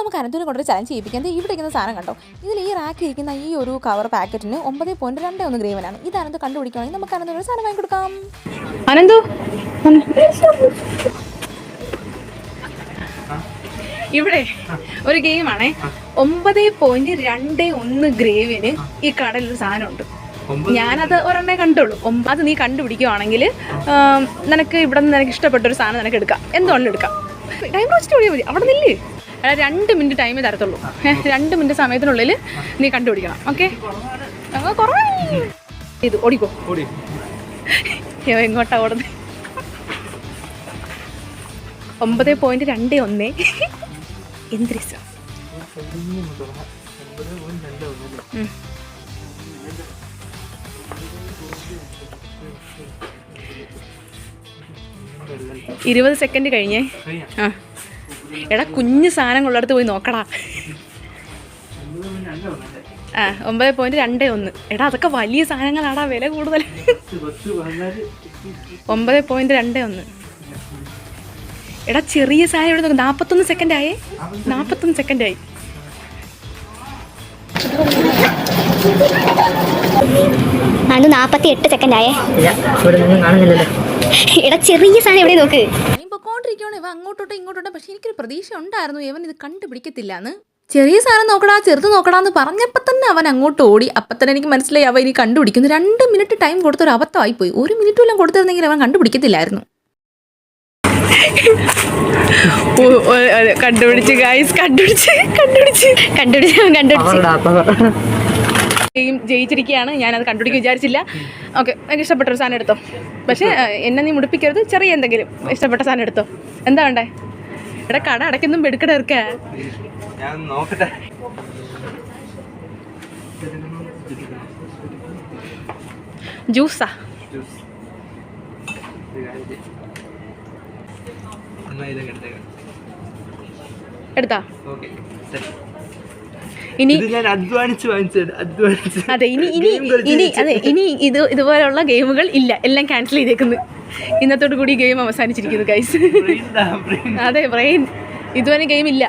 നമുക്ക് അനന്തൂരെ കൊണ്ടൊരു ചലഞ്ച് ചെയ്യിപ്പിക്കാം. ദേ ഇവിടെ ഇരിക്കുന്ന സാധനം കണ്ടോ? ഇതിൽ ഈ റാക്ക് ഇരിക്കുന്ന ഈ ഒരു കവർ പാക്കറ്റിന് ഒമ്പത് പോയിന്റ് രണ്ട് ഒന്ന് ഗ്രീവനാണ് ഇത് അനന്ത് കണ്ടുപിടിക്കുകയാണെങ്കിൽ നമുക്ക് അനന്തൂര് ഒരു സാധനം വാങ്ങി കൊടുക്കാം അനന്തു ഇവിടെ ഒരു ഗെയിമാണേ ഒമ്പത് പോയിന്റ് രണ്ട് ഒന്ന് ഗ്രേവിന് ഈ കടലിൽ ഒരു സാധനമുണ്ട്. ഞാനത് ഒരെണ്ണേ കണ്ടുള്ളൂ. അത് നീ കണ്ടുപിടിക്കുവാണെങ്കിൽ നിനക്ക് ഇവിടെ നിന്ന് നിനക്ക് ഇഷ്ടപ്പെട്ട ഒരു സാധനം നിനക്ക് എടുക്കാം. എന്തുകൊണ്ടെടുക്കാം ടൈം വെച്ചിട്ട് ഓടിയാൽ മതി അവിടെ നില്ല്. എടാ രണ്ട് മിനിറ്റ് ടൈമേ തരത്തുള്ളൂ. രണ്ട് മിനിറ്റ് സമയത്തിനുള്ളിൽ നീ കണ്ടുപിടിക്കണം. ഓക്കെ കുറവാ. ഇത് ഓടിക്കോ. എങ്ങോട്ടാ ഓടുന്നത് ഒമ്പത് പോയിന്റ് രണ്ട് ഒന്ന്. എന്ത് രസം. ഇരുപത് സെക്കൻഡ് കഴിഞ്ഞേ. ആ. എടാ കുഞ്ഞു സാധനങ്ങളുള്ളടത്ത് പോയി നോക്കടാ. ആ ഒമ്പത് പോയിന്റ് രണ്ട് ഒന്ന്. എടാ അതൊക്കെ വലിയ സാധനങ്ങളാടാ വില കൂടുതൽ. ഒമ്പത് പോയിന്റ് രണ്ട് ഒന്ന്. എടാ ചെറിയ സാധനം ഇവിടെ നോക്ക് നാൽപ്പത്തൊന്ന് സെക്കൻഡ് ആയേ. നാൽപ്പത്തൊന്ന് സെക്കൻഡ് ആയി. അത് നാപ്പത്തി എട്ട് സെക്കൻഡ് ആയേ. ഇല്ല ഇവിടെ നിന്നും എടാ ചെറിയ സാധനം എവിടെ നോക്ക്. പൊക്കോണ്ടിരിക്കുകയാണ് ഇവ അങ്ങോട്ടോട്ടോ ഇങ്ങോട്ടോട്ടോ. പക്ഷെ എനിക്കൊരു പ്രതീക്ഷ ഉണ്ടായിരുന്നു. ഇവൻ ഇത് കണ്ടുപിടിക്കത്തില്ല എന്ന് ചെറിയ സാധനം നോക്കടാ ചെറുത് നോക്കടാ എന്ന് പറഞ്ഞപ്പോൾ തന്നെ അവൻ അങ്ങോട്ട് ഓടി. അപ്പൊ തന്നെ എനിക്ക് മനസ്സിലായി അവ ഇനി കണ്ടുപിടിക്കുന്നു. രണ്ട് മിനിറ്റ് ടൈം കൊടുത്തൊരു അബദ്ധമായി പോയി ഒരു മിനിറ്റ് വല്ലതും കൊടുത്തിരുന്നെങ്കിൽ അവൻ കണ്ടുപിടിക്കത്തില്ലായിരുന്നു. കണ്ടുപിടിച്ച് ഗായ്സ് കണ്ടുപിടിച്ച് കണ്ടുപിടിച്ച് കണ്ടുപിടിച്ച് കണ്ടുപിടിച്ച്. ഗെയിം ജയിച്ചിരിക്കുകയാണ്. ഞാനത് കണ്ടുപിടിക്കുക വിചാരിച്ചില്ല. ഓക്കെ എനിക്ക് ഇഷ്ടപ്പെട്ട ഒരു സാധനം എടുത്തോ? പക്ഷേ എന്നെ നീ മുടിപ്പിക്കരുത്. ചെറിയ എന്തെങ്കിലും ഇഷ്ടപ്പെട്ട സാധനം എടുത്തോ? എന്താ വേണ്ടേ? ഇവിടെ കട അടയ്ക്കൊന്നും എടുക്കട ഇറക്ക ജ്യൂസാ. എടുത്താ? ഓക്കെ ശരി. ഇനി ഇത് ഞാൻ അധ്വാനിച്ച് വാങ്ങിച്ചത് അധ്വാനിച്ച്. അതെ ഇനി ഇനി ഇനി. അതെ ഇനി ഇത് ഇതുപോലുള്ള ഗെയിമുകൾ ഇല്ല. എല്ലാം ക്യാൻസൽ ചെയ്തേക്കുന്നു. ഇന്നത്തോടു കൂടി ഗെയിം അവസാനിച്ചിരിക്കുന്നു ഗൈസ്. അതെ ബ്രെയിൻ ഇതുവരെ ഗെയിം ഇല്ല.